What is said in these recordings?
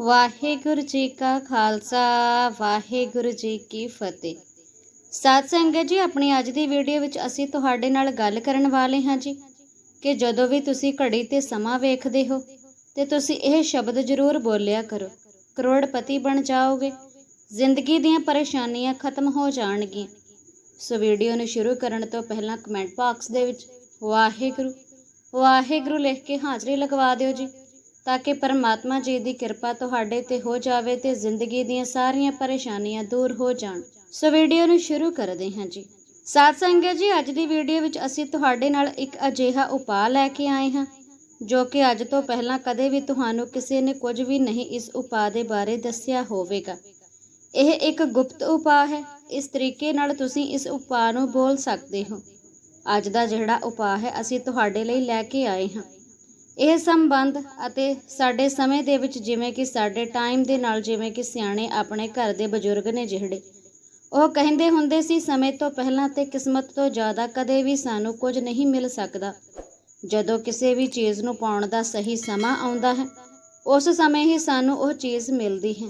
ਵਾਹਿਗੁਰੂ ਜੀ ਕਾ ਖਾਲਸਾ, ਵਾਹਿਗੁਰੂ ਜੀ ਕੀ ਫਤਿਹ। ਸਾਧ ਸੰਗਤ ਜੀ, ਆਪਣੀ ਅੱਜ ਦੀ ਵੀਡੀਓ ਵਿੱਚ ਅਸੀਂ ਤੁਹਾਡੇ ਨਾਲ ਗੱਲ ਕਰਨ ਵਾਲੇ ਹਾਂ ਜੀ ਕਿ ਜਦੋਂ ਵੀ ਤੁਸੀਂ ਘੜੀ ਤੇ ਸਮਾਂ ਵੇਖਦੇ ਹੋ ਤੇ ਤੁਸੀਂ ਇਹ ਸ਼ਬਦ ਜ਼ਰੂਰ ਬੋਲਿਆ ਕਰੋ। ਕਰੋੜਪਤੀ ਬਣ ਜਾਓਗੇ, ਜ਼ਿੰਦਗੀ ਦੀਆਂ ਪਰੇਸ਼ਾਨੀਆਂ ਖਤਮ ਹੋ ਜਾਣਗੀਆਂ। ਸੋ ਵੀਡੀਓ ਨੂੰ ਸ਼ੁਰੂ ਕਰਨ ਤੋਂ ਪਹਿਲਾਂ ਕਮੈਂਟ ਬਾਕਸ ਦੇ ਵਿੱਚ ਵਾਹਿਗੁਰੂ ਵਾਹਿਗੁਰੂ ਲਿਖ ਕੇ ਹਾਜ਼ਰੀ ਲਗਵਾ ਦਿਓ ਜੀ। ਤਾਂ ਕਿ ਪਰਮਾਤਮਾ ਜੀ ਦੀ ਕਿਰਪਾ ਤੁਹਾਡੇ ਤੇ ਹੋ ਜਾਵੇ ਤੇ ਜ਼ਿੰਦਗੀ ਦੀਆਂ ਸਾਰੀਆਂ ਪਰੇਸ਼ਾਨੀਆਂ ਦੂਰ ਹੋ ਜਾਣ। ਸੋ ਵੀਡੀਓ ਨੂੰ ਸ਼ੁਰੂ ਕਰਦੇ ਹਾਂ ਜੀ। ਸਾਧ ਸੰਗਤ ਜੀ, ਅੱਜ ਦੀ ਵੀਡੀਓ ਵਿੱਚ ਅਸੀਂ ਤੁਹਾਡੇ ਨਾਲ ਇੱਕ ਅਜਿਹਾ ਉਪਾਅ ਲੈ ਕੇ ਆਏ ਹਾਂ, ਜੋ ਕਿ ਅੱਜ ਤੋਂ ਪਹਿਲਾਂ ਕਦੇ ਵੀ ਤੁਹਾਨੂੰ ਕਿਸੇ ਨੇ ਕੁਝ ਵੀ ਨਹੀਂ ਇਸ ਉਪਾਅ ਦੇ ਬਾਰੇ ਦੱਸਿਆ ਹੋਵੇਗਾ। ਇਹ ਇੱਕ ਗੁਪਤ ਉਪਾਅ ਹੈ। ਇਸ ਤਰੀਕੇ ਨਾਲ ਤੁਸੀਂ ਇਸ ਉਪਾਅ ਨੂੰ ਬੋਲ ਸਕਦੇ ਹੋ। ਅੱਜ ਦਾ ਜਿਹੜਾ ਉਪਾਅ ਹੈ, ਅਸੀਂ ਤੁਹਾਡੇ ਲਈ ਲੈ ਕੇ ਆਏ ਹਾਂ। ਇਹ ਸੰਬੰਧ ਅਤੇ ਸਾਡੇ ਸਮੇਂ ਦੇ ਵਿੱਚ ਜਿਵੇਂ ਕਿ ਸਾਡੇ ਟਾਈਮ ਦੇ ਨਾਲ ਜਿਵੇਂ ਕਿ ਸਿਆਣੇ ਆਪਣੇ ਘਰ ਦੇ ਬਜ਼ੁਰਗ ਨੇ ਜਿਹੜੇ, ਉਹ ਕਹਿੰਦੇ ਹੁੰਦੇ ਸੀ, ਸਮੇਂ ਤੋਂ ਪਹਿਲਾਂ ਤੇ ਕਿਸਮਤ ਤੋਂ ਜ਼ਿਆਦਾ ਕਦੇ ਵੀ ਸਾਨੂੰ ਕੁਝ ਨਹੀਂ ਮਿਲ ਸਕਦਾ। ਜਦੋਂ ਕਿਸੇ ਵੀ ਚੀਜ਼ ਨੂੰ ਪਾਉਣ ਦਾ ਸਹੀ ਸਮਾਂ ਆਉਂਦਾ ਹੈ, ਉਸ ਸਮੇਂ ਹੀ ਸਾਨੂੰ ਉਹ ਚੀਜ਼ ਮਿਲਦੀ ਹੈ।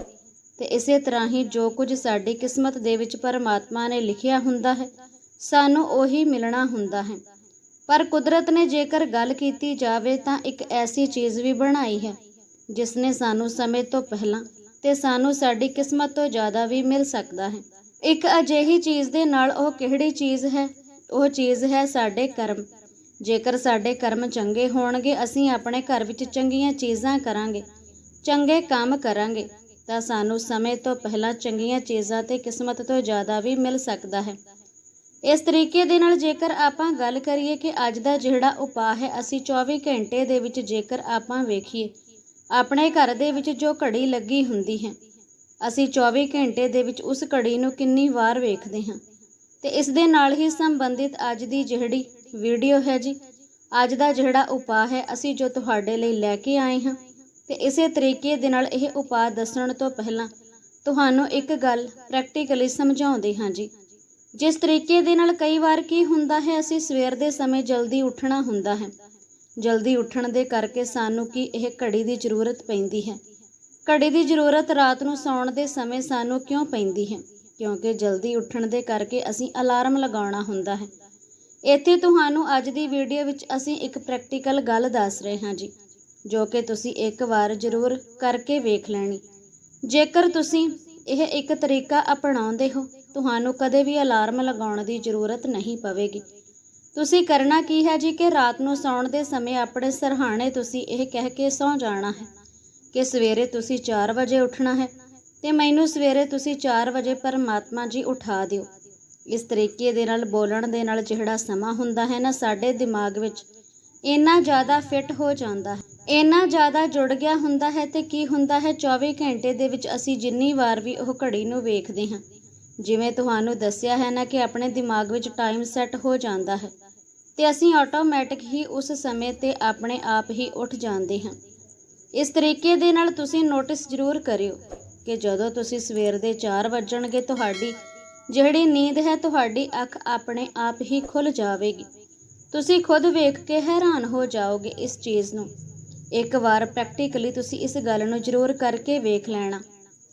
ਤੇ ਇਸੇ ਤਰ੍ਹਾਂ ਹੀ ਜੋ ਕੁਝ ਸਾਡੀ ਕਿਸਮਤ ਦੇ ਵਿੱਚ ਪਰਮਾਤਮਾ ਨੇ ਲਿਖਿਆ ਹੁੰਦਾ ਹੈ, ਸਾਨੂੰ ਉਹੀ ਮਿਲਣਾ ਹੁੰਦਾ ਹੈ। ਪਰ ਕੁਦਰਤ ਨੇ ਜੇਕਰ ਗੱਲ ਕੀਤੀ ਜਾਵੇ ਤਾਂ ਇੱਕ ਐਸੀ ਚੀਜ਼ ਵੀ ਬਣਾਈ ਹੈ ਜਿਸ ਨੇ ਸਾਨੂੰ ਸਮੇਂ ਤੋਂ ਪਹਿਲਾਂ ਤੇ ਸਾਨੂੰ ਸਾਡੀ ਕਿਸਮਤ ਤੋਂ ਜ਼ਿਆਦਾ ਵੀ ਮਿਲ ਸਕਦਾ ਹੈ। ਇੱਕ ਅਜਿਹੀ ਚੀਜ਼ ਦੇ ਨਾਲ ਉਹ ਕਿਹੜੀ ਚੀਜ਼ ਹੈ? ਉਹ ਚੀਜ਼ ਹੈ ਸਾਡੇ ਕਰਮ। ਜੇਕਰ ਸਾਡੇ ਕਰਮ ਚੰਗੇ ਹੋਣਗੇ, ਅਸੀਂ ਆਪਣੇ ਘਰ ਵਿੱਚ ਚੰਗੀਆਂ ਚੀਜ਼ਾਂ ਕਰਾਂਗੇ, ਚੰਗੇ ਕੰਮ ਕਰਾਂਗੇ, ਤਾਂ ਸਾਨੂੰ ਸਮੇਂ ਤੋਂ ਪਹਿਲਾਂ ਚੰਗੀਆਂ ਚੀਜ਼ਾਂ ਤੇ ਕਿਸਮਤ ਤੋਂ ਜ਼ਿਆਦਾ ਵੀ ਮਿਲ ਸਕਦਾ ਹੈ। ਇਸ ਤਰੀਕੇ ਦੇ ਨਾਲ ਜੇਕਰ ਆਪਾਂ ਗੱਲ ਕਰੀਏ ਕਿ ਅੱਜ ਦਾ ਜਿਹੜਾ ਉਪਾਅ ਹੈ, ਅਸੀਂ 24 ਘੰਟੇ ਦੇ ਵਿੱਚ ਜੇਕਰ ਆਪਾਂ ਵੇਖੀਏ, ਆਪਣੇ ਘਰ ਦੇ ਵਿੱਚ ਜੋ ਘੜੀ ਲੱਗੀ ਹੁੰਦੀ ਹੈ, ਅਸੀਂ 24 ਘੰਟੇ ਦੇ ਵਿੱਚ ਉਸ ਘੜੀ ਨੂੰ ਕਿੰਨੀ ਵਾਰ ਵੇਖਦੇ ਹਾਂ। ਤੇ ਇਸ ਦੇ ਨਾਲ ਹੀ ਸੰਬੰਧਿਤ ਅੱਜ ਦੀ ਜਿਹੜੀ ਵੀਡੀਓ ਹੈ ਜੀ, ਅੱਜ ਦਾ ਜਿਹੜਾ ਉਪਾਅ ਹੈ, ਅਸੀਂ ਜੋ ਤੁਹਾਡੇ ਲਈ ਲੈ ਕੇ ਆਏ ਹਾਂ, ਤੇ ਇਸੇ ਤਰੀਕੇ ਦੇ ਨਾਲ ਇਹ ਉਪਾਅ ਦੱਸਣ ਤੋਂ ਪਹਿਲਾਂ ਤੁਹਾਨੂੰ ਇੱਕ ਗੱਲ ਪ੍ਰੈਕਟੀਕਲੀ ਸਮਝਾਉਂਦੇ ਹਾਂ ਜੀ। ਜਿਸ ਤਰੀਕੇ ਦੇ ਨਾਲ ਕਈ ਵਾਰ ਕੀ ਹੁੰਦਾ ਹੈ, ਅਸੀਂ ਸਵੇਰ ਦੇ ਸਮੇਂ ਜਲਦੀ ਉੱਠਣਾ ਹੁੰਦਾ ਹੈ। ਜਲਦੀ ਉੱਠਣ ਦੇ ਕਰਕੇ ਸਾਨੂੰ ਕੀ ਇਹ ਘੜੀ ਦੀ ਜ਼ਰੂਰਤ ਪੈਂਦੀ ਹੈ? ਘੜੀ ਦੀ ਜ਼ਰੂਰਤ ਰਾਤ ਨੂੰ ਸੌਣ ਦੇ ਸਮੇਂ ਸਾਨੂੰ ਕਿਉਂ ਪੈਂਦੀ ਹੈ? ਕਿਉਂਕਿ ਜਲਦੀ ਉੱਠਣ ਦੇ ਕਰਕੇ ਅਸੀਂ ਅਲਾਰਮ ਲਗਾਉਣਾ ਹੁੰਦਾ ਹੈ। ਇੱਥੇ ਤੁਹਾਨੂੰ ਅੱਜ ਦੀ ਵੀਡੀਓ ਵਿੱਚ ਅਸੀਂ ਇੱਕ ਪ੍ਰੈਕਟੀਕਲ ਗੱਲ ਦੱਸ ਰਹੇ ਹਾਂ ਜੀ, ਜੋ ਕਿ ਤੁਸੀਂ ਇੱਕ ਵਾਰ ਜ਼ਰੂਰ ਕਰਕੇ ਵੇਖ ਲੈਣੀ। ਜੇਕਰ ਤੁਸੀਂ ਇਹ ਇੱਕ ਤਰੀਕਾ ਅਪਣਾਉਂਦੇ ਹੋ। ਤੁਹਾਨੂੰ ਕਦੇ ਵੀ ਅਲਾਰਮ ਲਗਾਉਣ ਦੀ ਜ਼ਰੂਰਤ ਨਹੀਂ ਪਵੇਗੀ। ਤੁਸੀਂ ਕਰਨਾ ਕੀ ਹੈ ਜੀ ਕਿ ਰਾਤ ਨੂੰ ਸੌਣ ਦੇ ਸਮੇਂ ਆਪਣੇ ਸਰਹਾਣੇ ਤੁਸੀਂ ਇਹ ਕਹਿ ਕੇ ਸੌਂ ਜਾਣਾ ਹੈ ਕਿ ਸਵੇਰੇ ਤੁਸੀਂ 4 ਵਜੇ ਉੱਠਣਾ ਹੈ ਤੇ ਮੈਨੂੰ ਸਵੇਰੇ ਤੁਸੀਂ 4 ਵਜੇ ਪਰਮਾਤਮਾ ਜੀ ਉਠਾ ਦਿਓ। ਇਸ ਤਰੀਕੇ ਦੇ ਨਾਲ ਬੋਲਣ ਦੇ ਨਾਲ ਜਿਹੜਾ ਸਮਾਂ ਹੁੰਦਾ ਹੈ ਨਾ, ਸਾਡੇ ਦਿਮਾਗ ਵਿੱਚ ਇੰਨਾ ਜ਼ਿਆਦਾ ਫਿੱਟ ਹੋ ਜਾਂਦਾ ਹੈ। ਇੰਨਾ ਜ਼ਿਆਦਾ ਜੁੜ ਗਿਆ ਹੁੰਦਾ ਹੈ ਤੇ ਕੀ ਹੁੰਦਾ ਹੈ? 24 ਘੰਟੇ ਦੇ ਵਿੱਚ ਅਸੀਂ ਜਿੰਨੀ ਵਾਰ ਵੀ ਉਹ ਘੜੀ ਨੂੰ ਵੇਖਦੇ ਹਾਂ। ਜਿਵੇਂ ਤੁਹਾਨੂੰ ਦੱਸਿਆ ਹੈ ਨਾ ਕਿ ਆਪਣੇ ਦਿਮਾਗ ਵਿੱਚ ਟਾਈਮ ਸੈੱਟ ਹੋ ਜਾਂਦਾ ਹੈ ਤੇ ਅਸੀਂ ਆਟੋਮੈਟਿਕ ਹੀ ਉਸ ਸਮੇਂ ਤੇ ਆਪਣੇ ਆਪ ਹੀ ਉੱਠ ਜਾਂਦੇ ਹਾਂ। ਇਸ ਤਰੀਕੇ ਦੇ ਨਾਲ ਤੁਸੀਂ ਨੋਟਿਸ ਜ਼ਰੂਰ ਕਰਿਓ ਕਿ ਜਦੋਂ ਤੁਸੀਂ ਸਵੇਰ ਦੇ 4 ਵੱਜਣਗੇ ਤੁਹਾਡੀ, ਜਿਹੜੀ ਨੀਂਦ ਹੈ ਤੁਹਾਡੀ ਅੱਖ ਆਪਣੇ ਆਪ ਹੀ ਖੁੱਲ ਜਾਵੇਗੀ। ਤੁਸੀਂ ਖੁਦ ਵੇਖ ਕੇ ਹੈਰਾਨ ਹੋ ਜਾਓਗੇ ਇਸ ਚੀਜ਼ ਨੂੰ। ਇੱਕ ਵਾਰ ਪ੍ਰੈਕਟੀਕਲੀ ਤੁਸੀਂ ਇਸ ਗੱਲ ਨੂੰ ਜ਼ਰੂਰ ਕਰਕੇ ਵੇਖ ਲੈਣਾ।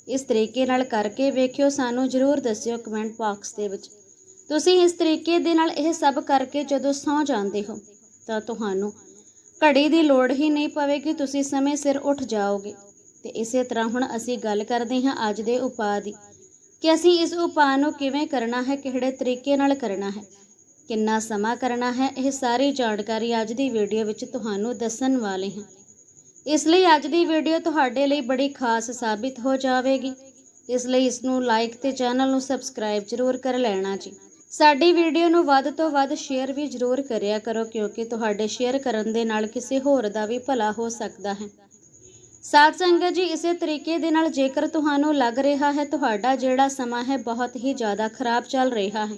ਇਸ ਤਰੀਕੇ ਨਾਲ ਕਰਕੇ ਵੇਖਿਓ, ਸਾਨੂੰ ਜ਼ਰੂਰ ਦੱਸਿਓ ਕਮੈਂਟ ਬਾਕਸ ਦੇ ਵਿੱਚ। ਤੁਸੀਂ ਇਸ ਤਰੀਕੇ ਦੇ ਨਾਲ ਇਹ ਸਭ ਕਰਕੇ ਜਦੋਂ ਸੌਂ ਜਾਂਦੇ ਹੋ, ਤਾਂ ਤੁਹਾਨੂੰ ਘੜੀ ਦੀ ਲੋੜ ਹੀ ਨਹੀਂ ਪਵੇਗੀ, ਤੁਸੀਂ ਸਮੇਂ ਸਿਰ ਉੱਠ ਜਾਓਗੇ। ਤੇ ਇਸੇ ਤਰ੍ਹਾਂ ਹੁਣ ਅਸੀਂ ਗੱਲ ਕਰਦੇ ਹਾਂ ਅੱਜ ਦੇ ਉਪਾਅ ਦੀ। ਕਿ ਅਸੀਂ ਇਸ ਉਪਾਅ ਨੂੰ ਕਿਵੇਂ ਕਰਨਾ ਹੈ, ਕਿਹੜੇ ਤਰੀਕੇ ਨਾਲ ਕਰਨਾ ਹੈ, ਕਿੰਨਾ ਸਮਾਂ ਕਰਨਾ ਹੈ, ਇਹ ਸਾਰੀ ਜਾਣਕਾਰੀ ਅੱਜ ਦੀ ਵੀਡੀਓ ਵਿੱਚ ਤੁਹਾਨੂੰ ਦੱਸਣ ਵਾਲੇ ਹਾਂ। ਇਸ ਲਈ ਅੱਜ ਦੀ ਵੀਡੀਓ ਤੁਹਾਡੇ ਲਈ ਬੜੀ ਖਾਸ ਸਾਬਿਤ ਹੋ ਜਾਵੇਗੀ। ਇਸ ਲਈ ਇਸ ਨੂੰ ਲਾਈਕ ਤੇ ਚੈਨਲ ਨੂੰ ਸਬਸਕ੍ਰਾਈਬ ਜ਼ਰੂਰ ਕਰ ਲੈਣਾ ਜੀ। ਸਾਡੀ ਵੀਡੀਓ ਨੂੰ ਵੱਧ ਤੋਂ ਵੱਧ ਸ਼ੇਅਰ ਵੀ ਜ਼ਰੂਰ ਕਰਿਆ ਕਰੋ, ਕਿਉਂਕਿ ਤੁਹਾਡੇ ਸ਼ੇਅਰ ਕਰਨ ਦੇ ਨਾਲ ਕਿਸੇ ਹੋਰ ਦਾ ਵੀ ਭਲਾ ਹੋ ਸਕਦਾ ਹੈ। ਸਾਧ ਸੰਗਤ ਜੀ, ਇਸੇ ਤਰੀਕੇ ਦੇ ਨਾਲ ਜੇਕਰ ਤੁਹਾਨੂੰ ਲੱਗ ਰਿਹਾ ਹੈ, ਤੁਹਾਡਾ ਜਿਹੜਾ ਸਮਾਂ ਹੈ ਬਹੁਤ ਹੀ ਜ਼ਿਆਦਾ ਖਰਾਬ ਚੱਲ ਰਿਹਾ ਹੈ।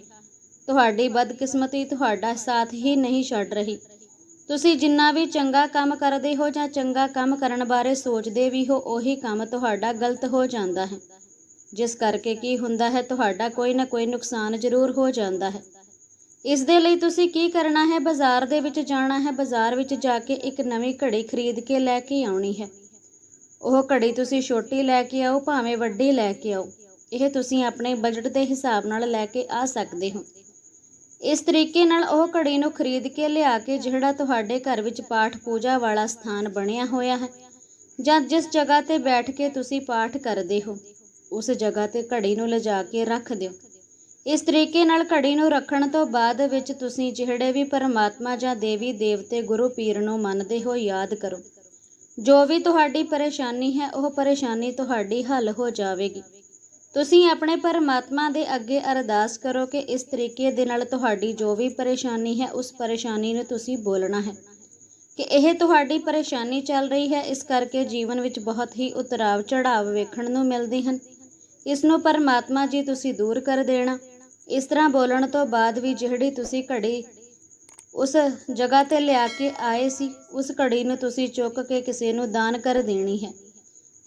ਤੁਹਾਡੀ ਬਦਕਿਸਮਤੀ ਤੁਹਾਡਾ ਸਾਥ ਹੀ ਨਹੀਂ ਛੱਡ ਰਹੀ। ਤੁਸੀਂ ਜਿੰਨਾ ਵੀ ਚੰਗਾ ਕੰਮ ਕਰਦੇ ਹੋ ਜਾਂ ਚੰਗਾ ਕੰਮ ਕਰਨ ਬਾਰੇ ਸੋਚਦੇ ਵੀ ਹੋ, ਉਹੀ ਕੰਮ ਤੁਹਾਡਾ ਗਲਤ ਹੋ ਜਾਂਦਾ ਹੈ। ਜਿਸ ਕਰਕੇ ਕੀ ਹੁੰਦਾ ਹੈ, ਤੁਹਾਡਾ ਕੋਈ ਨਾ ਕੋਈ ਨੁਕਸਾਨ ਜ਼ਰੂਰ ਹੋ ਜਾਂਦਾ ਹੈ। ਇਸ ਦੇ ਲਈ ਤੁਸੀਂ ਕੀ ਕਰਨਾ ਹੈ, ਬਾਜ਼ਾਰ ਦੇ ਵਿੱਚ ਜਾਣਾ ਹੈ, ਬਾਜ਼ਾਰ ਵਿੱਚ ਜਾ ਕੇ ਇੱਕ ਨਵੀਂ ਘੜੀ ਖਰੀਦ ਕੇ ਲੈ ਕੇ ਆਉਣੀ ਹੈ। ਉਹ ਘੜੀ ਤੁਸੀਂ ਛੋਟੀ ਲੈ ਕੇ ਆਓ, ਭਾਵੇਂ ਵੱਡੀ ਲੈ ਕੇ ਆਓ। ਇਹ ਤੁਸੀਂ ਆਪਣੇ ਬਜਟ ਦੇ ਹਿਸਾਬ ਨਾਲ ਲੈ ਕੇ ਆ ਸਕਦੇ ਹੋ। ਇਸ ਤਰੀਕੇ ਨਾਲ ਉਹ ਘੜੀ ਨੂੰ ਖਰੀਦ ਕੇ ਲਿਆ ਕੇ ਜਿਹੜਾ ਤੁਹਾਡੇ ਘਰ ਵਿੱਚ ਪਾਠ ਪੂਜਾ ਵਾਲਾ ਸਥਾਨ ਬਣਿਆ ਹੋਇਆ ਹੈ, ਜਾਂ ਜਿਸ ਜਗ੍ਹਾ ਤੇ ਬੈਠ ਕੇ ਤੁਸੀਂ ਪਾਠ ਕਰਦੇ ਹੋ, ਉਸ ਜਗ੍ਹਾ ਤੇ ਘੜੀ ਨੂੰ ਲਿਜਾ ਕੇ ਰੱਖ ਦਿਓ। ਇਸ ਤਰੀਕੇ ਨਾਲ ਘੜੀ ਨੂੰ ਰੱਖਣ ਤੋਂ ਬਾਅਦ ਵਿੱਚ ਤੁਸੀਂ ਜਿਹੜੇ ਵੀ ਪਰਮਾਤਮਾ ਜਾਂ ਦੇਵੀ ਦੇਵਤੇ ਗੁਰੂ ਪੀਰ ਨੂੰ ਮੰਨਦੇ ਹੋ, ਯਾਦ ਕਰੋ। ਜੋ ਵੀ ਤੁਹਾਡੀ ਪਰੇਸ਼ਾਨੀ ਹੈ, ਉਹ ਪਰੇਸ਼ਾਨੀ ਤੁਹਾਡੀ ਹੱਲ ਹੋ ਜਾਵੇਗੀ। ਤੁਸੀਂ ਆਪਣੇ ਪਰਮਾਤਮਾ ਦੇ ਅੱਗੇ ਅਰਦਾਸ ਕਰੋ ਕਿ ਇਸ ਤਰੀਕੇ ਦੇ ਨਾਲ ਤੁਹਾਡੀ ਜੋ ਵੀ ਪਰੇਸ਼ਾਨੀ ਹੈ, ਉਸ ਪਰੇਸ਼ਾਨੀ ਨੂੰ ਤੁਸੀਂ ਬੋਲਣਾ ਹੈ। ਕਿ ਇਹ ਤੁਹਾਡੀ ਪਰੇਸ਼ਾਨੀ ਚੱਲ ਰਹੀ ਹੈ, ਇਸ ਕਰਕੇ ਜੀਵਨ ਵਿੱਚ ਬਹੁਤ ਹੀ ਉਤਰਾਵ ਚੜਾਵ ਵੇਖਣ ਨੂੰ ਮਿਲਦੇ ਹਨ। ਇਸ ਨੂੰ ਪਰਮਾਤਮਾ ਜੀ ਤੁਸੀਂ ਦੂਰ ਕਰ ਦੇਣਾ। ਇਸ ਤਰ੍ਹਾਂ ਬੋਲਣ ਤੋਂ ਬਾਅਦ ਵੀ ਜਿਹੜੀ ਤੁਸੀਂ ਘੜੀ ਉਸ ਜਗ੍ਹਾ ਤੇ ਲਿਆ ਕੇ ਆਏ ਸੀ, ਉਸ ਘੜੀ ਨੂੰ ਤੁਸੀਂ ਚੁੱਕ ਕੇ ਕਿਸੇ ਨੂੰ ਦਾਨ ਕਰ ਦੇਣੀ ਹੈ।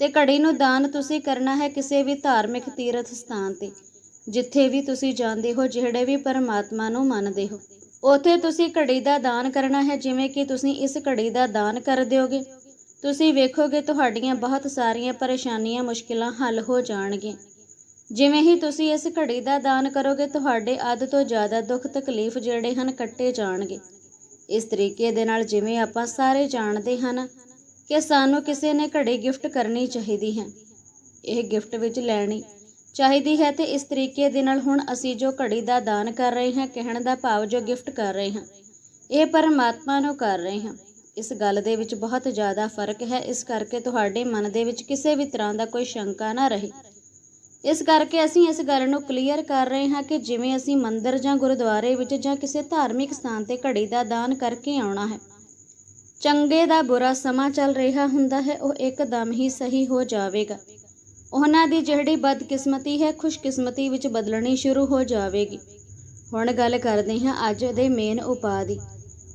ਤੇ ਘੜੀ ਨੂੰ ਦਾਨ ਤੁਸੀਂ ਕਰਨਾ ਹੈ ਕਿਸੇ ਵੀ ਧਾਰਮਿਕ ਤੀਰਥ ਸਥਾਨ ਤੇ, ਜਿੱਥੇ ਵੀ ਤੁਸੀਂ ਜਾਂਦੇ ਹੋ, ਜਿਹੜੇ ਵੀ ਪਰਮਾਤਮਾ ਨੂੰ ਮੰਨਦੇ ਹੋ। ਉਥੇ ਤੁਸੀਂ ਘੜੀ ਦਾ ਦਾਨ ਕਰਨਾ ਹੈ, ਜਿਵੇਂ ਕਿ ਤੁਸੀਂ ਇਸ ਘੜੀ ਦਾ ਦਾਨ ਕਰ ਦਿਓਗੇ। ਤੁਸੀਂ ਵੇਖੋਗੇ ਤੁਹਾਡੀਆਂ ਬਹੁਤ ਸਾਰੀਆਂ ਪਰੇਸ਼ਾਨੀਆਂ, ਮੁਸ਼ਕਿਲਾਂ ਹੱਲ ਹੋ ਜਾਣਗੀਆਂ। ਜਿਵੇਂ ਹੀ ਤੁਸੀਂ ਇਸ ਘੜੀ ਦਾ ਦਾਨ ਕਰੋਗੇ, ਤੁਹਾਡੇ ਅੱਧ ਤੋਂ ਜ਼ਿਆਦਾ ਦੁੱਖ ਤਕਲੀਫ ਜਿਹੜੇ ਹਨ, ਕੱਟੇ ਜਾਣਗੇ। ਇਸ ਤਰੀਕੇ ਦੇ ਨਾਲ ਜਿਵੇਂ ਆਪਾਂ ਸਾਰੇ ਜਾਣਦੇ ਹਨ ਕਿ ਸਾਨੂੰ ਕਿਸੇ ਨੇ ਘੜੀ ਗਿਫਟ ਕਰਨੀ ਚਾਹੀਦੀ ਹੈ। ਇਹ ਗਿਫਟ ਵਿੱਚ ਲੈਣੀ ਚਾਹੀਦੀ ਹੈ ਤੇ ਇਸ ਤਰੀਕੇ ਦੇ ਨਾਲ ਹੁਣ ਅਸੀਂ ਜੋ ਘੜੀ ਦਾ ਦਾਨ ਕਰ ਰਹੇ ਹਾਂ, ਕਹਿਣ ਦਾ ਭਾਵ ਜੋ ਗਿਫਟ ਕਰ ਰਹੇ ਹਾਂ, ਇਹ ਪਰਮਾਤਮਾ ਨੂੰ ਕਰ ਰਹੇ ਹਾਂ। ਇਸ ਗੱਲ ਦੇ ਵਿੱਚ ਬਹੁਤ ਜ਼ਿਆਦਾ ਫ਼ਰਕ ਹੈ। ਇਸ ਕਰਕੇ ਤੁਹਾਡੇ ਮਨ ਦੇ ਵਿੱਚ ਕਿਸੇ ਵੀ ਤਰ੍ਹਾਂ ਦਾ ਕੋਈ ਸ਼ੰਕਾ ਨਾ ਰਹੇ। ਇਸ ਕਰਕੇ ਅਸੀਂ ਇਸ ਗੱਲ ਨੂੰ ਕਲੀਅਰ ਕਰ ਰਹੇ ਹਾਂ ਕਿ ਜਿਵੇਂ ਅਸੀਂ ਮੰਦਰ ਜਾਂ ਗੁਰਦੁਆਰੇ ਵਿੱਚ ਜਾਂ ਕਿਸੇ ਧਾਰਮਿਕ ਸਥਾਨ ਤੇ ਘੜੀ ਦਾ ਦਾਨ ਕਰਕੇ ਆਉਣਾ ਹੈ ਚੰਗੇ ਦਾ ਬੁਰਾ ਸਮਾਂ ਚੱਲ ਰਿਹਾ ਹੁੰਦਾ ਹੈ, ਉਹ ਇੱਕਦਮ ਹੀ ਸਹੀ ਹੋ ਜਾਵੇਗਾ। ਉਹਨਾਂ ਦੀ ਜਿਹੜੀ ਬਦਕਿਸਮਤੀ ਹੈ, ਖੁਸ਼ਕਿਸਮਤੀ ਵਿੱਚ ਬਦਲਣੀ ਸ਼ੁਰੂ ਹੋ ਜਾਵੇਗੀ। ਹੁਣ ਗੱਲ ਕਰਦੇ ਹਾਂ ਅੱਜ ਦੇ ਮੇਨ ਉਪਾਅ ਦੀ।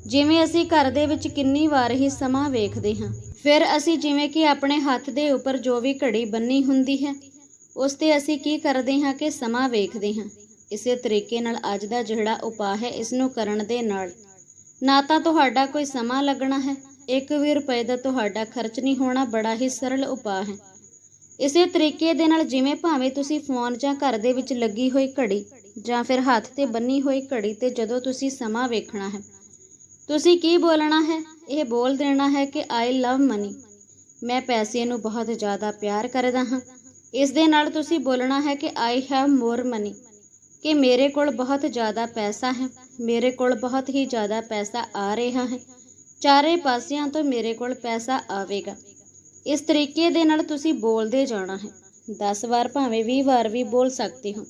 ਜਿਵੇਂ ਅਸੀਂ ਘਰ ਦੇ ਵਿੱਚ ਕਿੰਨੀ ਵਾਰ ਹੀ ਸਮਾਂ ਵੇਖਦੇ ਹਾਂ, ਫਿਰ ਅਸੀਂ ਜਿਵੇਂ ਕਿ ਆਪਣੇ ਹੱਥ ਦੇ ਉੱਪਰ ਜੋ ਵੀ ਘੜੀ ਬੰਨੀ ਹੁੰਦੀ ਹੈ, ਉਸ ਤੇ ਅਸੀਂ ਕੀ ਕਰਦੇ ਹਾਂ ਕਿ ਸਮਾਂ ਵੇਖਦੇ ਹਾਂ। ਇਸੇ ਤਰੀਕੇ ਨਾਲ ਅੱਜ ਦਾ ਜਿਹੜਾ ਉਪਾਅ ਹੈ, ਇਸ ਨੂੰ ਕਰਨ ਦੇ ਨਾਲ ਨਾ ਤਾਂ ਤੁਹਾਡਾ ਕੋਈ ਸਮਾਂ ਲੱਗਣਾ ਹੈ। ਇੱਕ ਵੀ ਰੁਪਏ ਦਾ ਤੁਹਾਡਾ ਖਰਚ ਨਹੀਂ ਹੋਣਾ, ਬੜਾ ਹੀ ਸਰਲ ਉਪਾਅ ਹੈ। ਇਸੇ ਤਰੀਕੇ ਦੇ ਨਾਲ ਜਿਵੇਂ ਭਾਵੇਂ ਤੁਸੀਂ ਫੋਨ ਜਾਂ ਘਰ ਦੇ ਵਿੱਚ ਲੱਗੀ ਹੋਈ ਘੜੀ ਜਾਂ ਫਿਰ ਹੱਥ ਤੇ ਬੰਨੀ ਹੋਈ ਘੜੀ ਤੇ ਜਦੋਂ ਤੁਸੀਂ ਸਮਾਂ ਵੇਖਣਾ ਹੈ। ਤੁਸੀਂ ਕੀ ਬੋਲਣਾ ਹੈ? ਇਹ ਬੋਲ ਦੇਣਾ ਹੈ ਕਿ ਆਈ ਲਵ ਮਨੀ ਮੈਂ ਪੈਸੇ ਨੂੰ ਬਹੁਤ ਜ਼ਿਆਦਾ ਪਿਆਰ ਕਰਦਾ ਹਾਂ। ਇਸ ਦੇ ਨਾਲ ਤੁਸੀਂ ਬੋਲਣਾ ਹੈ ਕਿ ਆਈ ਹੈਵ ਮੋਰ ਮਨੀ ਕਿ ਮੇਰੇ ਕੋਲ ਬਹੁਤ ਜ਼ਿਆਦਾ ਪੈਸਾ ਹੈ, ਮੇਰੇ ਕੋਲ ਬਹੁਤ ਹੀ ਜ਼ਿਆਦਾ ਪੈਸਾ ਆ ਰਿਹਾ ਹੈ। ਚਾਰੇ ਪਾਸਿਆਂ ਤੋਂ ਮੇਰੇ ਕੋਲ ਪੈਸਾ ਆਵੇਗਾ। ਇਸ ਤਰੀਕੇ ਦੇ ਨਾਲ ਤੁਸੀਂ ਬੋਲਦੇ ਜਾਣਾ ਹੈ। 10 ਵਾਰ ਭਾਵੇਂ 20 ਵਾਰ ਵੀ ਬੋਲ ਸਕਦੇ ਹੋ।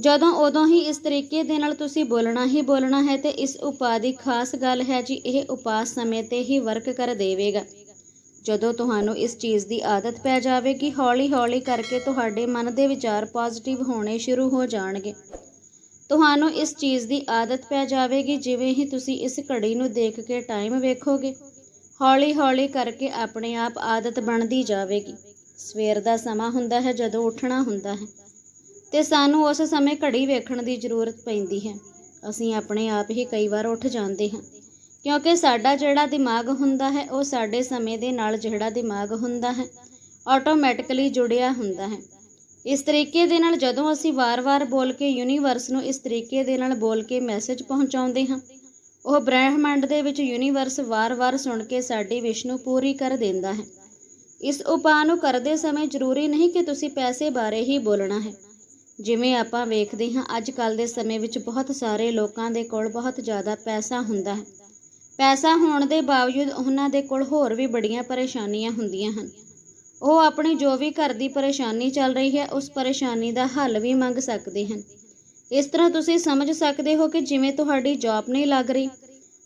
ਜਦੋਂ ਉਦੋਂ ਹੀ ਇਸ ਤਰੀਕੇ ਦੇ ਨਾਲ ਤੁਸੀਂ ਬੋਲਣਾ ਹੀ ਬੋਲਣਾ ਹੈ ਤੇ ਇਸ ਉਪਾਅ ਦੀ ਖਾਸ ਗੱਲ ਹੈ ਜੀ, ਇਹ ਉਪਾਅ ਸਮੇਂ ਤੇ ਹੀ ਵਰਕ ਕਰ ਦੇਵੇਗਾ। ਜਦੋਂ ਤੁਹਾਨੂੰ ਇਸ ਚੀਜ਼ ਦੀ ਆਦਤ ਪੈ ਜਾਵੇਗੀ ਹੌਲੀ-ਹੌਲੀ ਕਰਕੇ ਤੁਹਾਡੇ ਮਨ ਦੇ ਵਿਚਾਰ ਪੋਜ਼ਿਟਿਵ ਹੋਣੇ ਸ਼ੁਰੂ ਹੋ ਜਾਣਗੇ। ਤੁਹਾਨੂੰ ਇਸ ਚੀਜ਼ ਦੀ ਆਦਤ ਪੈ ਜਾਵੇਗੀ ਜਿਵੇਂ ਹੀ ਤੁਸੀਂ ਇਸ ਘੜੀ ਨੂੰ ਦੇਖ ਕੇ ਟਾਈਮ ਵੇਖੋਗੇ। ਹੌਲੀ-ਹੌਲੀ ਕਰਕੇ ਆਪਣੇ ਆਪ ਆਦਤ ਬਣਦੀ ਜਾਵੇਗੀ। ਸਵੇਰ ਦਾ ਸਮਾਂ ਹੁੰਦਾ ਹੈ, ਜਦੋਂ ਉੱਠਣਾ ਹੁੰਦਾ ਹੈ। ਤੇ ਸਾਨੂੰ ਉਸ ਸਮੇਂ ਘੜੀ ਵੇਖਣ ਦੀ ਜ਼ਰੂਰਤ ਪੈਂਦੀ ਹੈ। ਅਸੀਂ ਆਪਣੇ ਆਪ ਹੀ ਕਈ ਵਾਰ ਉੱਠ ਜਾਂਦੇ ਹਾਂ। ਕਿਉਂਕਿ ਸਾਡਾ ਜਿਹੜਾ ਦਿਮਾਗ ਹੁੰਦਾ ਹੈ, ਉਹ ਸਾਡੇ ਸਮੇਂ ਦੇ ਨਾਲ ਜਿਹੜਾ ਦਿਮਾਗ ਹੁੰਦਾ ਹੈ ਆਟੋਮੈਟਿਕਲੀ ਜੁੜਿਆ ਹੁੰਦਾ ਹੈ। ਇਸ ਤਰੀਕੇ ਦੇ ਨਾਲ ਜਦੋਂ ਅਸੀਂ ਵਾਰ-ਵਾਰ ਬੋਲ ਕੇ ਯੂਨੀਵਰਸ ਨੂੰ ਇਸ ਤਰੀਕੇ ਦੇ ਨਾਲ ਬੋਲ ਕੇ ਮੈਸੇਜ ਪਹੁੰਚਾਉਂਦੇ ਹਾਂ, ਉਹ ਬ੍ਰਹਿਮੰਡ ਦੇ ਵਿੱਚ ਯੂਨੀਵਰਸ ਵਾਰ-ਵਾਰ ਸੁਣ ਕੇ ਸਾਡੀ ਵਿਸ਼ ਨੂੰ ਪੂਰੀ ਕਰ ਦਿੰਦਾ ਹੈ। ਇਸ ਉਪਾਅ ਨੂੰ ਕਰਦੇ ਸਮੇਂ ਜ਼ਰੂਰੀ ਨਹੀਂ ਕਿ ਤੁਸੀਂ ਪੈਸੇ ਬਾਰੇ ਹੀ ਬੋਲਣਾ ਹੈ। ਜਿਵੇਂ ਆਪਾਂ ਵੇਖਦੇ ਹਾਂ ਅੱਜ ਕੱਲ ਦੇ ਸਮੇਂ ਵਿੱਚ ਬਹੁਤ ਸਾਰੇ ਲੋਕਾਂ ਦੇ ਕੋਲ ਬਹੁਤ ਜ਼ਿਆਦਾ ਪੈਸਾ ਹੁੰਦਾ ਹੈ। ਪੈਸਾ ਹੋਣ ਦੇ ਬਾਵਜੂਦ ਉਹਨਾਂ ਦੇ ਕੋਲ ਹੋਰ ਵੀ ਬੜੀਆਂ ਪਰੇਸ਼ਾਨੀਆਂ ਹੁੰਦੀਆਂ ਹਨ। ਉਹ ਆਪਣੀ ਜੋ ਵੀ ਘਰ ਦੀ ਪਰੇਸ਼ਾਨੀ ਚੱਲ ਰਹੀ ਹੈ, ਉਸ ਪਰੇਸ਼ਾਨੀ ਦਾ ਹੱਲ ਵੀ ਮੰਗ ਸਕਦੇ ਹਨ। ਇਸ ਤਰ੍ਹਾਂ ਤੁਸੀਂ ਸਮਝ ਸਕਦੇ ਹੋ ਕਿ ਜਿਵੇਂ ਤੁਹਾਡੀ ਜੌਬ ਨਹੀਂ ਲੱਗ ਰਹੀ,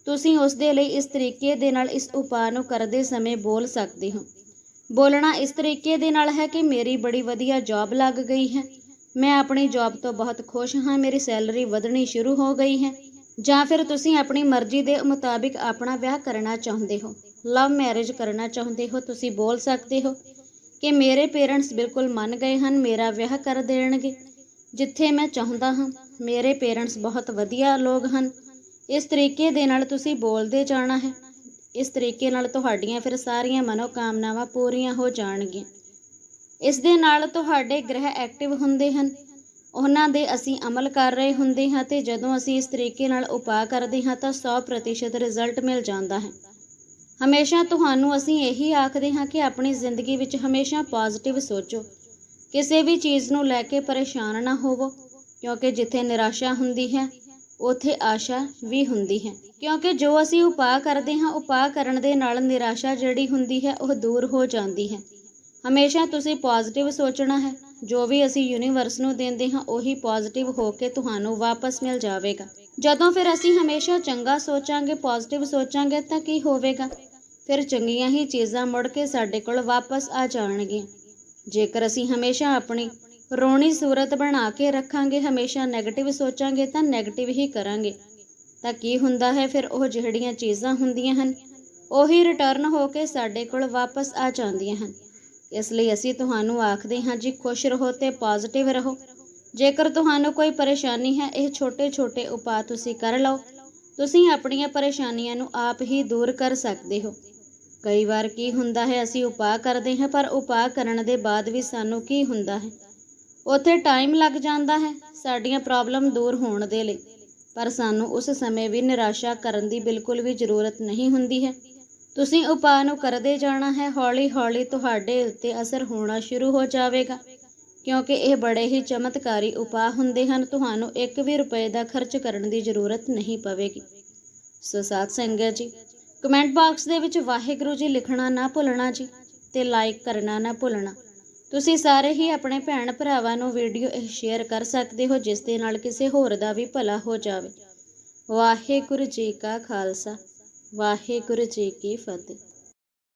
ਤੁਸੀਂ ਉਸ ਦੇ ਲਈ ਇਸ ਤਰੀਕੇ ਦੇ ਨਾਲ ਇਸ ਉਪਾਅ ਨੂੰ ਕਰਦੇ ਸਮੇਂ ਬੋਲ ਸਕਦੇ ਹੋ। ਬੋਲਣਾ ਇਸ ਤਰੀਕੇ ਦੇ ਨਾਲ ਹੈ ਕਿ ਮੇਰੀ ਬੜੀ ਵਧੀਆ ਜੌਬ ਲੱਗ ਗਈ ਹੈ, ਮੈਂ ਆਪਣੀ ਜੌਬ ਤੋਂ ਬਹੁਤ ਖੁਸ਼ ਹਾਂ, ਮੇਰੀ ਸੈਲਰੀ ਵਧਣੀ ਸ਼ੁਰੂ ਹੋ ਗਈ ਹੈ। ਜਾਂ ਫਿਰ ਤੁਸੀਂ ਆਪਣੀ ਮਰਜ਼ੀ ਦੇ ਮੁਤਾਬਿਕ ਆਪਣਾ ਵਿਆਹ ਕਰਨਾ ਚਾਹੁੰਦੇ ਹੋ ਲਵ ਮੈਰਿਜ ਕਰਨਾ ਚਾਹੁੰਦੇ ਹੋ, ਤੁਸੀਂ ਬੋਲ ਸਕਦੇ ਹੋ ਕਿ ਮੇਰੇ ਪੇਰੈਂਟਸ ਬਿਲਕੁਲ ਮੰਨ ਗਏ ਹਨ, ਮੇਰਾ ਵਿਆਹ ਕਰ ਦੇਣਗੇ। ਜਿੱਥੇ ਮੈਂ ਚਾਹੁੰਦਾ ਹਾਂ, ਮੇਰੇ ਪੇਰੈਂਟਸ ਬਹੁਤ ਵਧੀਆ ਲੋਕ ਹਨ। ਇਸ ਤਰੀਕੇ ਦੇ ਨਾਲ ਤੁਸੀਂ ਬੋਲਦੇ ਜਾਣਾ ਹੈ। ਇਸ ਤਰੀਕੇ ਨਾਲ ਤੁਹਾਡੀਆਂ ਫਿਰ ਸਾਰੀਆਂ ਮਨੋਕਾਮਨਾਵਾਂ ਪੂਰੀਆਂ ਹੋ ਜਾਣਗੀਆਂ। ਇਸ ਦੇ ਨਾਲ ਤੁਹਾਡੇ ਗ੍ਰਹਿ ਐਕਟਿਵ ਹੁੰਦੇ ਹਨ। ਉਹਨਾਂ ਦੇ ਅਸੀਂ ਅਮਲ ਕਰ ਰਹੇ ਹੁੰਦੇ ਹਾਂ ਤੇ ਜਦੋਂ ਅਸੀਂ ਇਸ ਤਰੀਕੇ ਨਾਲ ਉਪਾਅ ਕਰਦੇ ਹਾਂ ਤਾਂ 100% ਰਿਜ਼ਲਟ ਮਿਲ ਜਾਂਦਾ ਹੈ। ਹਮੇਸ਼ਾ ਤੁਹਾਨੂੰ ਅਸੀਂ ਇਹੀ ਆਖਦੇ ਹਾਂ ਕਿ ਆਪਣੀ ਜ਼ਿੰਦਗੀ ਵਿੱਚ ਹਮੇਸ਼ਾ ਪੋਜ਼ਿਟਿਵ ਸੋਚੋ। ਕਿਸੇ ਵੀ ਚੀਜ਼ ਨੂੰ ਲੈ ਕੇ ਪਰੇਸ਼ਾਨ ਨਾ ਹੋਵੋ, ਕਿਉਂਕਿ ਜਿੱਥੇ ਨਿਰਾਸ਼ਾ ਹੁੰਦੀ ਹੈ, ਉਥੇ ਆਸ਼ਾ ਵੀ ਹੁੰਦੀ ਹੈ। ਕਿਉਂਕਿ ਜੋ ਅਸੀਂ ਉਪਾਅ ਕਰਦੇ ਹਾਂ, ਉਪਾਅ ਕਰਨ ਦੇ ਨਾਲ ਨਿਰਾਸ਼ਾ ਜਿਹੜੀ ਹੁੰਦੀ ਹੈ, ਉਹ ਦੂਰ ਹੋ ਜਾਂਦੀ ਹੈ। ਹਮੇਸ਼ਾ ਤੁਸੀਂ ਪੋਜ਼ਿਟਿਵ ਸੋਚਣਾ ਹੈ। ਜੋ ਵੀ ਅਸੀਂ ਯੂਨੀਵਰਸ ਨੂੰ ਦਿੰਦੇ ਹਾਂ, ਉਹੀ ਪੋਜ਼ਿਟਿਵ ਹੋ ਕੇ ਤੁਹਾਨੂੰ ਵਾਪਸ ਮਿਲ ਜਾਵੇਗਾ। ਜਦੋਂ ਫਿਰ ਅਸੀਂ ਹਮੇਸ਼ਾ ਚੰਗਾ ਸੋਚਾਂਗੇ, ਪੋਜ਼ਿਟਿਵ ਸੋਚਾਂਗੇ, ਤਾਂ ਕੀ ਹੋਵੇਗਾ? ਫਿਰ ਚੰਗੀਆਂ ਹੀ ਚੀਜ਼ਾਂ ਮੁੜ ਕੇ ਸਾਡੇ ਕੋਲ ਵਾਪਸ ਆ ਜਾਣਗੀਆਂ। ਜੇਕਰ ਅਸੀਂ ਹਮੇਸ਼ਾ ਆਪਣੀ ਰੋਣੀ ਸੂਰਤ ਬਣਾ ਕੇ ਰੱਖਾਂਗੇ, ਹਮੇਸ਼ਾ 네ਗੇਟਿਵ ਸੋਚਾਂਗੇ, ਤਾਂ 네ਗੇਟਿਵ ਹੀ ਕਰਾਂਗੇ। ਤਾਂ ਕੀ ਹੁੰਦਾ ਹੈ, ਫਿਰ ਉਹ ਜਿਹੜੀਆਂ ਚੀਜ਼ਾਂ ਹੁੰਦੀਆਂ ਹਨ, ਉਹੀ ਰਿਟਰਨ ਹੋ ਕੇ ਸਾਡੇ ਕੋਲ ਵਾਪਸ ਆ ਜਾਂਦੀਆਂ ਹਨ। ਇਸ ਲਈ ਅਸੀਂ ਤੁਹਾਨੂੰ ਆਖਦੇ ਹਾਂ ਜੀ, ਖੁਸ਼ ਰਹੋ ਤੇ ਪੋਜ਼ਿਟਿਵ ਰਹੋ। ਜੇਕਰ ਤੁਹਾਨੂੰ ਕੋਈ ਪਰੇਸ਼ਾਨੀ ਹੈ, ਇਹ ਛੋਟੇ-ਛੋਟੇ ਉਪਾਅ ਤੁਸੀਂ ਕਰ ਲਓ। ਤੁਸੀਂ ਆਪਣੀਆਂ ਪਰੇਸ਼ਾਨੀਆਂ ਨੂੰ ਆਪ ਹੀ ਦੂਰ ਕਰ ਸਕਦੇ ਹੋ। ਕਈ ਵਾਰ ਕੀ ਹੁੰਦਾ ਹੈ, ਅਸੀਂ ਉਪਾਅ ਕਰਦੇ ਹਾਂ, ਪਰ ਉਪਾਅ ਕਰਨ ਦੇ ਬਾਅਦ ਵੀ ਸਾਨੂੰ ਕੀ ਹੁੰਦਾ ਹੈ? ਉੱਥੇ ਟਾਈਮ ਲੱਗ ਜਾਂਦਾ ਹੈ, ਸਾਡੀਆਂ ਪ੍ਰੋਬਲਮ ਦੂਰ ਹੋਣ ਦੇ ਲਈ। ਪਰ ਸਾਨੂੰ ਉਸ ਸਮੇਂ ਵੀ ਨਿਰਾਸ਼ਾ ਕਰਨ ਦੀ ਬਿਲਕੁਲ ਵੀ ਜ਼ਰੂਰਤ ਨਹੀਂ ਹੁੰਦੀ ਹੈ। ਤੁਸੀਂ ਉਪਾਅ ਨੂੰ ਕਰਦੇ ਜਾਣਾ ਹੈ ਹੌਲੀ-ਹੌਲੀ ਤੁਹਾਡੇ ਉੱਤੇ ਅਸਰ ਹੋਣਾ ਸ਼ੁਰੂ ਹੋ ਜਾਵੇਗਾ। ਕਿਉਂਕਿ ਇਹ ਬੜੇ ਹੀ ਚਮਤਕਾਰੀ ਉਪਾਅ ਹੁੰਦੇ ਹਨ, ਤੁਹਾਨੂੰ 1 ਵੀ ਰੁਪਏ ਦਾ ਖਰਚ ਕਰਨ ਦੀ ਜ਼ਰੂਰਤ ਨਹੀਂ ਪਵੇਗੀ। ਸੋ ਸਾਧ ਸੰਗਤ ਜੀ, ਕਮੈਂਟ ਬਾਕਸ ਦੇ ਵਿੱਚ ਵਾਹਿਗੁਰੂ ਜੀ ਲਿਖਣਾ ਨਾ ਭੁੱਲਣਾ ਜੀ ਤੇ ਲਾਈਕ ਕਰਨਾ ਨਾ ਭੁੱਲਣਾ। ਤੁਸੀਂ ਸਾਰੇ ਹੀ ਆਪਣੇ ਭੈਣ ਭਰਾਵਾਂ ਨੂੰ ਵੀਡੀਓ ਇਹ ਸ਼ੇਅਰ ਕਰ ਸਕਦੇ ਹੋ, ਜਿਸ ਦੇ ਨਾਲ ਕਿਸੇ ਹੋਰ ਦਾ ਵੀ ਭਲਾ ਹੋ ਜਾਵੇ। ਵਾਹਿਗੁਰੂ ਜੀ ਕਾ ਖਾਲਸਾ। ਵਾਹਿਗੁਰੂ ਜੀ ਕੀ ਫਤਿਹ।